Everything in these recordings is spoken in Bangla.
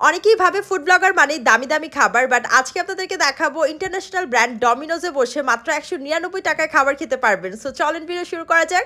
অনেকেই ভাবে ফুড ব্লগার মানে দামি দামি খাবার বাট আজকে আপনাদেরকে দেখাবো ইন্টারন্যাশনাল ব্র্যান্ড ডমিনোজে বসে মাত্র একশো নিরানব্বই টাকায় খাবার খেতে পারবেন। সো চলেন ভিডিও শুরু করা যাক।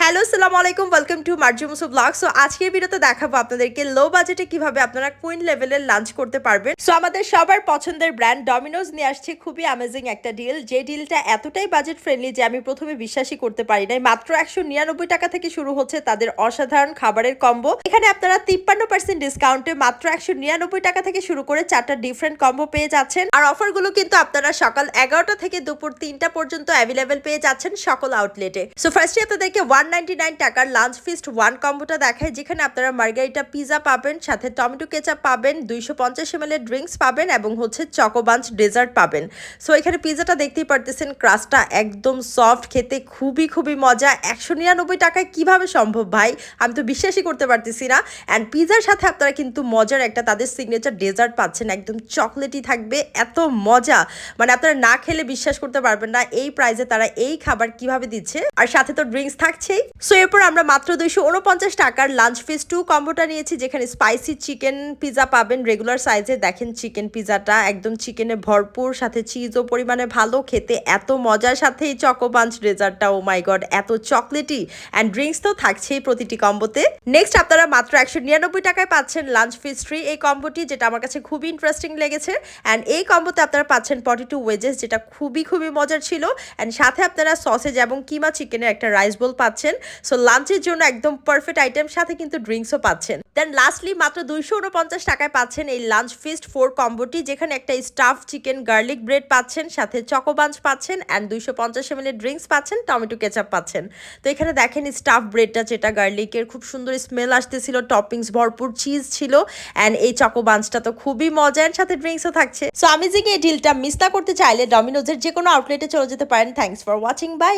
হ্যালো সালাম আলাইকুম ওয়েলকাম টু মার্জুমুসু ব্লগ সো আজকের ভিডিওতে দেখাবো আপনাদেরকে লো বাজেটে কীভাবে আপনারা কুইন লেভেলের লাঞ্চ করতে পারবেন। সো আমাদের সবার পছন্দের ব্র্যান্ড ডমিনোজ নিয়ে আসছে খুবই অ্যামেজিং একটা ডিল যে ডিলটা এতটাই বাজেট ফ্রেন্ডলি যে আমি প্রথমে বিশ্বাসই করতে পারি নাই। মাত্র একশো নিরানব্বই টাকা থেকে শুরু হচ্ছে তাদের অসাধারণ খাবারের কম্বো এখানে আপনারা তিপ্পান্ন পার্সেন্ট ডিসকাউন্টে মাত্র একশো নিরানব্বই টাকা থেকে শুরু করে চারটা ডিফারেন্ট কম্বো পেয়ে যাচ্ছেন। আর অফারগুলো কিন্তু আপনারা সকাল এগারোটা থেকে দুপুর তিনটা পর্যন্ত অ্যাভেলেবেল পেয়ে যাচ্ছেন সকল আউটলেটে সো ফার্স্টে আপনাদেরকে ওয়ান টাকার লাঞ্চ ফিস্ট ওয়ান কম্বোটা দেখায়, যেখানে আপনারা মার্গারিটা পিজা পাবেন, সাথে টমেটো কেচাপ পাবেন, দুইশো পঞ্চাশ এম এর ড্রিঙ্কস পাবেন এবং হচ্ছে চকোবাঞ্চ ডেজার্ট পাবেন। সো এখানে পিজাটা দেখতেই পারতেছেন ক্রাস্টটা একদম সফট খেতে খুবই খুবই মজা। একশো নিরানব্বই টাকায় কীভাবে সম্ভব ভাই? আমি তো বিশ্বাসই করতে পারতেছি না। অ্যান্ড পিজার সাথে আপনারা কিন্তু মজার একটা তাদের সিগনেচার ডেজার্ট পাচ্ছেন, একদম চকলেটই থাকবে, এত মজা। মানে আপনারা না খেলে বিশ্বাস করতে পারবেন না, এই প্রাইজে তারা এই খাবার কীভাবে দিচ্ছে। আর সাথে তো ড্রিঙ্কস থাকছেই। সো এরপর আমরা মাত্র দুইশো উনপঞ্চাশ টাকার লাঞ্চ ফিস টু কম্বোটা নিয়েছি, যেখানে স্পাইসি চিকেন পিজা পাবেন। রেগুলার সাইজে দেখেন চিকেন পিজাটা একদম চিকেনে ভরপুর, সাথে চিজও পরিমাণে ভালো, খেতে এত মজার সাথে এই চকোবাঞ্চ ডেজার্টটা ও মাই গড এত চকলেটি অ্যান্ড ড্রিঙ্কস তো থাকছেই প্রতিটি কম্বোতে নেক্সট আপনারা মাত্র একশো নিরানব্বই টাকায় পাচ্ছেন লাঞ্চ ফিস থ্রি এই কম্বোটি যেটা আমার কাছে খুবই ইন্টারেস্টিং লেগেছে। অ্যান্ড এই কম্বোতে আপনারা পাচ্ছেন পটি টু ওয়েজেস যেটা খুবই খুবই মজার ছিল। অ্যান্ড সাথে আপনারা সসেজ এবং কিমা চিকেনের একটা রাইস বোল পাচ্ছেন। সো লাঞ্চের জন্য একদম পারফেক্ট আইটেম সাথে কিন্তু ড্রিঙ্কসও পাচ্ছেন। দেন লাস্টলি মাত্র দুইশো উনপঞ্চাশ টাকায় পাচ্ছেন এই লাঞ্চ ফিস্ট ফোর কম্বোটি, যেখানে একটা স্টাফ চিকেন গার্লিক ব্রেড পাচ্ছেন, সাথে চকোবাঞ্চ পাচ্ছেন অ্যান্ড দুইশো পঞ্চাশ এম ড্রিঙ্কস পাচ্ছেন টমেটো কেচাপ পাচ্ছেন। তো এখানে দেখেন স্টাফ ব্রেডটা যেটা গার্লিকের খুব সুন্দর স্মেল আসতেছিল টপিংস ভরপুর চিজ ছিল। অ্যান্ড এই চকোবাঞ্চটা তো খুবই মজার সাথে ড্রিঙ্কসও থাকছে। সো আমি যে এই ডিলটা মিস না করতে চাইলে ডমিনোজের যে কোনো আউটলেটে চলে যেতে পারেন। Thanks for watching by